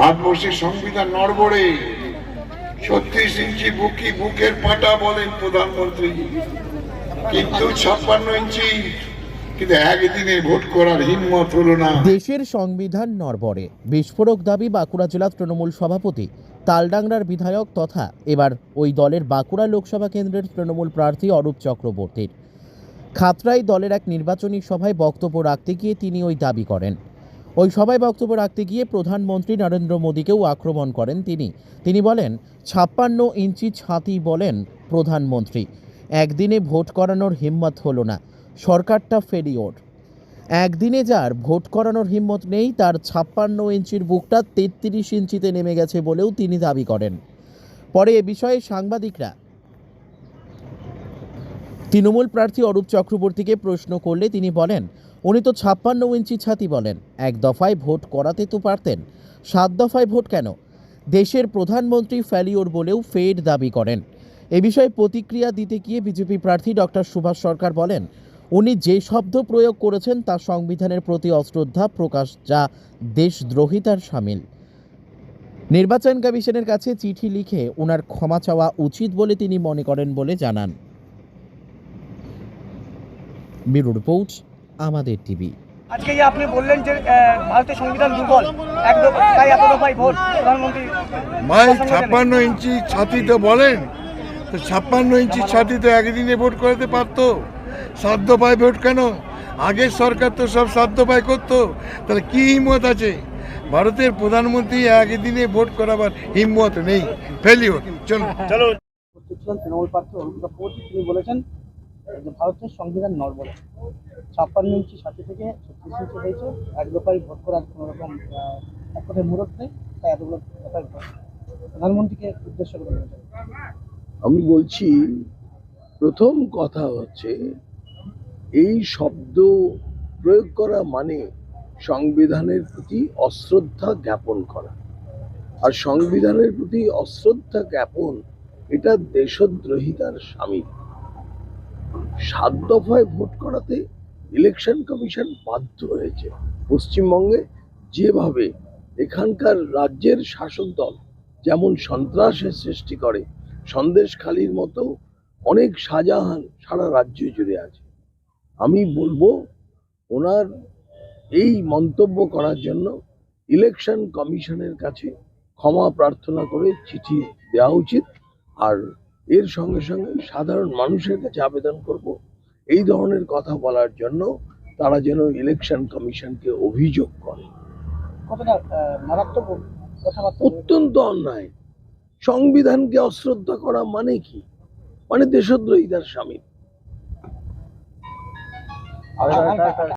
ভারতবর্ষের সংবিধান নড়বড়ে। ছত্রিশ ইঞ্চি বুকি বুকের পাটা বলেন প্রধানমন্ত্রী। কিন্তু ছাপ্পান্ন ইঞ্চি দেশের সংবিধান নরবরে বিস্ফোরক দাবি বাঁকুড়া জেলা তৃণমূল সভাপতি, তালডাংরার বিধায়ক তথা এবার ওই দলের বাঁকুড়া লোকসভা কেন্দ্রের তৃণমূল প্রার্থী অরূপ চক্রবর্তীর। খাতড়ায় দলের এক নির্বাচনী সভায় বক্তব্য রাখতে গিয়ে তিনি ওই দাবি করেন। ওই সভায় বক্তব্য রাখতে গিয়ে প্রধানমন্ত্রী নরেন্দ্র মোদীকেও আক্রমণ করেন তিনি। তিনি বলেন, ছাপ্পান্ন ইঞ্চি ছাতি বলেন প্রধানমন্ত্রী। একদিনে ভোট করানোর হিম্মত হলো না, সরকারটা ফেলিওর একদিনে যার ভোট করানোর হিম্মত নেই, তার ছাপ্পান্ন ইঞ্চির বুকটা তেত্রিশ ইঞ্চিতে নেমে গেছে বলেও তিনি দাবি করেন। পরে এ বিষয়ে সাংবাদিকরা তৃণমূল প্রার্থী অরূপ চক্রবর্তীকে প্রশ্ন করলে তিনি বলেন উনি তো ছাপ্পান্ন ইঞ্চি ছাতি বলেন, এক দফায় ভোট করাতে তো পারতেন। সাত দফায় ভোট কেন? দেশের প্রধানমন্ত্রী ফ্যালিওর বলেও ফেড দাবি করেন। এ বিষয়ে প্রতিক্রিয়া দিতে গিয়ে বিজেপি প্রার্থী ডক্টর সুভাষ সরকার বলেন, উনি যে শব্দ প্রয়োগ করেছেন তা সংবিধানের প্রতি অশ্রদ্ধা প্রকাশ, যা দেশদ্রোহিতার সামিল। নির্বাচন কমিশনের কাছে চিঠি লিখে ওনার ক্ষমা চাওয়া উচিত বলে তিনি মনে করেন বলে জানান। Bureau report. আমাদের টিভি। আজকে যে আপনি বললেন যে ভারতের সংবিধান দুর্বল এক তাই এত দফায় ভোট প্রধানমন্ত্রী মাই ছাপ্পান্ন ইঞ্চি ছাতি তো বলেন। তো ছাপ্পান্ন ইঞ্চি ছাতি তো একদিনে ভোট করাতে পারতো। সাত দফায় ভোট কেন? আগের সরকার তো সব সাত দফায় করতো। তাহলে কি হিম্মত আছে? ভারতের প্রধানমন্ত্রী একদিনে ভোট করাবার হিম্মত নেই। ফেলিওর চলো চলো তৃণমূল প্রার্থী অরুণ চক্রবর্তী তিনি বলেছেন ভারতের সংবিধান নড়বড়ে ছাপ্পান্ন ইঞ্চি সাথে থেকে ছত্রিশ ইঞ্চি হয়েছে, এক দফায় ভোট করার কোনো রকম এক কথায় মুরত নেই, তাই এতগুলো ভোট। প্রধানমন্ত্রীকে উদ্দেশ্য করে আমি বলছি, প্রথম কথা হচ্ছে, এই শব্দ প্রয়োগ করা মানে সংবিধানের প্রতি অশ্রদ্ধা জ্ঞাপন করা। আর সংবিধানের প্রতি অশ্রদ্ধা জ্ঞাপন, এটা দেশদ্রোহিতার সামিল। সাত দফায় ভোট করাতে ইলেকশন কমিশন বাধ্য হয়েছে। পশ্চিমবঙ্গে যেভাবে এখানকার রাজ্যের শাসক দল যেমন সন্ত্রাসের সৃষ্টি করে, সন্দেশখালির মতো অনেক শাহজাহান সারা রাজ্য জুড়ে আছে। আমি বলব, ওনার এই মন্তব্য করার জন্য ইলেকশন কমিশনের কাছে ক্ষমা প্রার্থনা করে চিঠি দেওয়া উচিত। আর এর সঙ্গে সঙ্গে সাধারণ মানুষের কাছে আবেদন করব। এই ধরনের কথা বলার জন্য তারা যেন ইলেকশন কমিশনকে অভিযোগ করে। অত্যন্ত অন্যায়। সংবিধানকে অশ্রদ্ধা করা মানে কি? মানে দেশদ্রোহিতার সামিল। আর- আর-